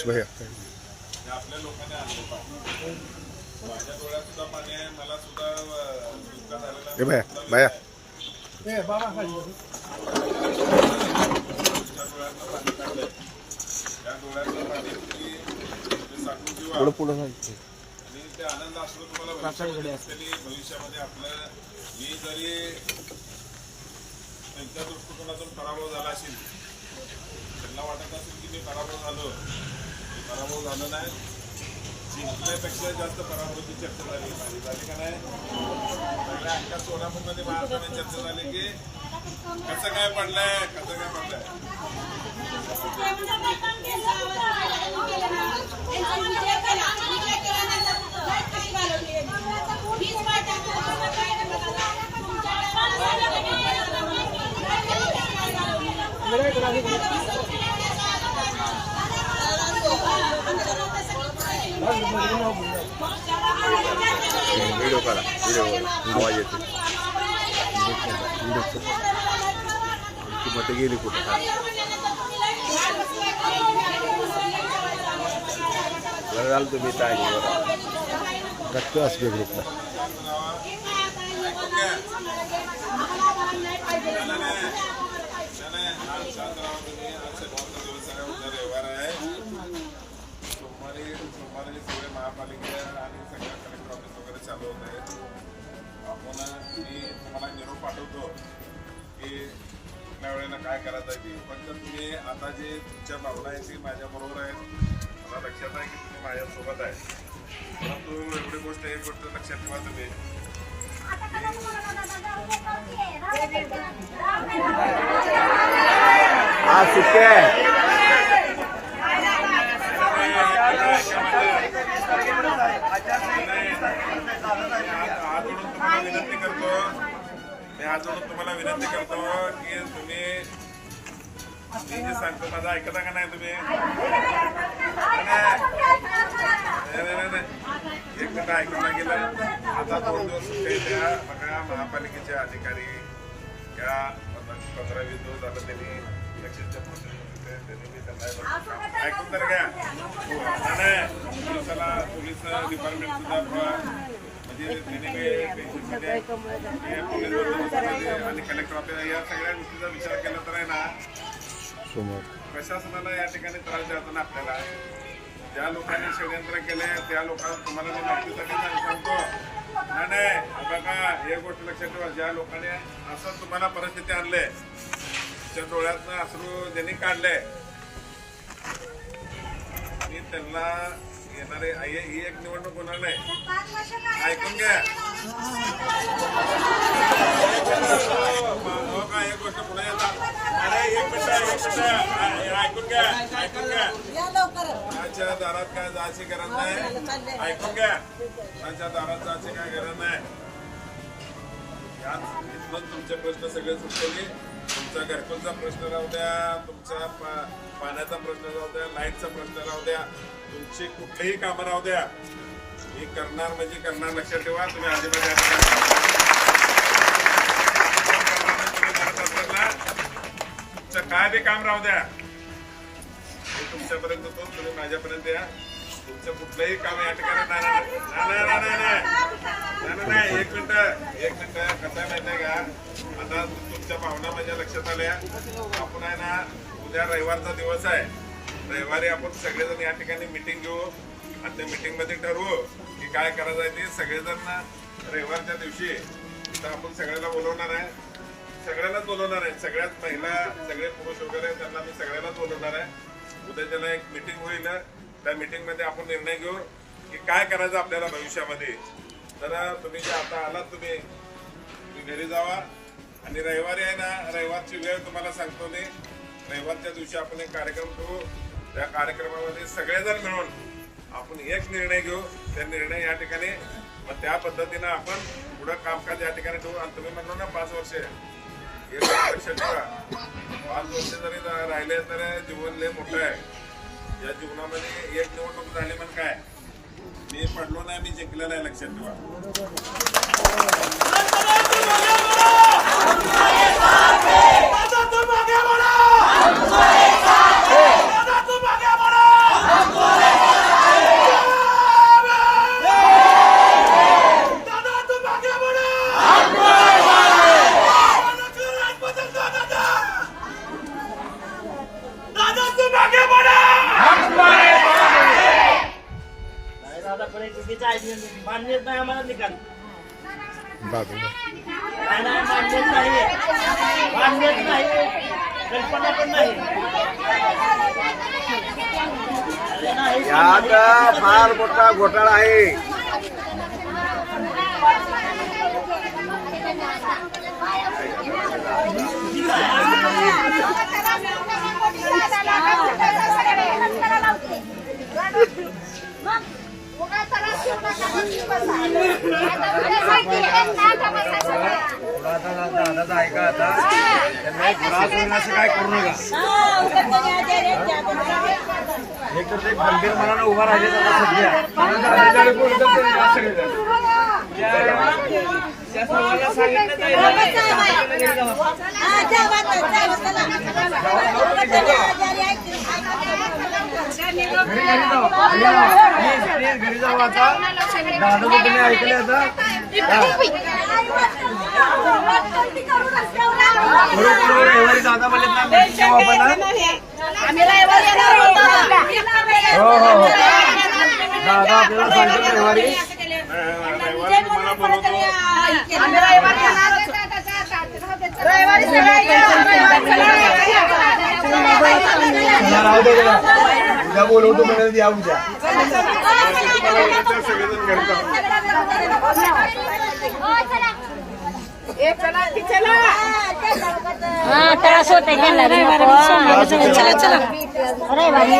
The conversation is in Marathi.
आणलंय, भैया ते आपल्या लोकांनी आणलं माझ्या डोळ्यात सुद्धा पाणी आहे मला सुद्धा भैया ठेवा पुढं पुढं. आणि ते आनंद असलो तुम्हाला भविष्यामध्ये आपलं मी जरी त्यांच्या दृष्टिकोनातून पराभव झाला असेल त्यांना वाटत असेल की मी पराभव झालो. पराभव झालो नाही जिंकण्यापेक्षा जास्त पराभवाची चर्चा झाली माझी. झाली का नाही? पहिल्या अख्ख्या सोलापूरमध्ये महाराष्ट्राने चर्चा झाली की कसं काय पडलंय, कसं काय पडलंय? व्हिडिओ వీడియో కాడ వీడియో అవాజ్ చేసి మట్టి గేలి కూడా लड़ाल तो बेटा ही हो रहा रखते हंस पे ग्रुप में चले चले हाल साथ रहा सोमवारी सोमवारी सगळे महापालिका आणि सगळ्या कलेक्टर ऑफिस वगैरे चालू होत आहे आपण मी तुम्हाला निरोप पाठवतो की कुठल्या वेळेला काय करायचं आहे की पण तुम्ही आता जे तुमच्या भावना आहे ती माझ्याबरोबर आहे मला लक्षात आहे की तुम्ही माझ्यासोबत आहे परंतु एवढी गोष्ट एक गोष्ट लक्षात ठेवा तुम्ही हा सुट्टे आहे हात जोडून तुम्हाला विनंती करतो मी आज जोडून तुम्हाला विनंती करतो की तुम्ही मी जे सांगतो माझं ऐकता का नाही तुम्ही एकदा ऐकता गेलं आता दोन दिवस सुट्टी द्या बघा महापालिकेचे अधिकारी या पंधरा वीस दिवस झालं त्यांनी लक्षात ऐकून तर घ्या नाही, पोलिसाला पोलीस डिपार्टमेंट सुद्धा म्हणजे त्यांनी काही आणि कलेक्टर ऑफिस या सगळ्या गोष्टीचा विचार केला तर आहे ना प्रशासनाला या ठिकाणी त्रास द्यायचा ना आपल्याला ज्या लोकांनी षडयंत्र केले त्या लोकांना तुम्हाला मी माहितीसाठी सांग- सांगतो. नाही नाही बघा हे गोष्ट लक्षात ठेवा. ज्या लोकांनी असं तुम्हाला परिस्थिती आणले त्या डोळ्यातनं अश्रू ज्यांनी काढले मी त्यांना येणारे आई- ही एक निवडणूक होणार नाही. ऐकून घ्या. हो का? एक गोष्ट पुढे येतात अरे एक मिनिट एक मिनिट. ऐकून घ्या ऐकून घ्या. दारात काय जायची गरज नाही. ऐकून घ्या. दारात जायची काय गरज नाही. इथूनच तुमचे प्रश्न सगळे सुटलेले तुमचा घरकुलचा प्रश्न राहू द्या तुमचा पा- पाण्याचा प्रश्न राहू द्या लाईटचा प्रश्न राहू द्या तुमची कुठलीही कामं राहू द्या. मी करणार म्हणजे करणार लक्षात ठेवा तुम्ही अजिबात तुमचं काय बी काम राहू द्या. मी तुमच्यापर्यंत येतो तुम्ही माझ्यापर्यंत या. तुमचं कुठलंही काम या ठिकाणी नाही. नाही नाही नाही एक मिनिट एक मिनिट कसं आहे माहिती आहे का? आता तुमच्या भावना माझ्या लक्षात आल्या. आपण आहे ना उद्या रविवारचा दिवस आहे. रविवारी आपण सगळेजण या ठिकाणी मिटिंग घेऊ आणि त्या मिटिंगमध्ये ठरवू की काय करायचं आहे ते सगळेजण रविवारच्या दिवशी तर आपण सगळ्याला बोलवणार आहे. सगळ्यालाच बोलवणार आहे. सगळ्यात महिला सगळे पुरुष वगैरे त्यांना मी सगळ्यालाच बोलवणार आहे. उद्या त्याला एक मिटिंग होईल. त्या मिटिंगमध्ये आपण निर्णय घेऊ की काय करायचं आपल्याला भविष्यामध्ये. तर तुम्ही जे आता आलात तुम्ही तुम्ही घरी जावा. आणि रविवारी आहे ना रविवारची वेळ तुम्हाला सांगतो मी. रविवारच्या दिवशी आपण एक कार्यक्रम करू. त्या कार्यक्रमामध्ये सगळेजण मिळून आपण एक निर्णय घेऊ. त्या निर्णय या ठिकाणी मग त्या पद्धतीनं आपण पुढं कामकाज या ठिकाणी ठेवू. आणि तुम्ही म्हणलो ना पाच वर्ष. हे ठेवा पाच वर्ष जरी राहिले तर जीवन लय मोठं आहे. या जीवनामध्ये एक निवडणूक झाली म्हणजे काय? हे पडलो नाही मी जिंकलेलं आहे लक्षात ठेवा. मान्यच नाही आम्हाला निकाल. बाजू नाही, नाही, मान्यच नाही मान्यच नाही कल्पना पण नाही. अरे नाही यात फार मोठा घोटाळा आहे. दादाचा ऐका आता त्यांना एक त्रास होईल असं काय करू नका एक तर ते खंबीर मनानं उभा राहिले सध्या. घरी जाऊ आता दादा तुम्ही ऐकले आता रविवारी दादा म्हणले ना meeting ठेवू आपण ना. हो हो हो दादा आपल्याला सांगितलं रविवारी राहू दे उद्या बोलवतो म्हणून या उद्या सगळेजण हा त्रास होत त्यांना चला चला रविवारी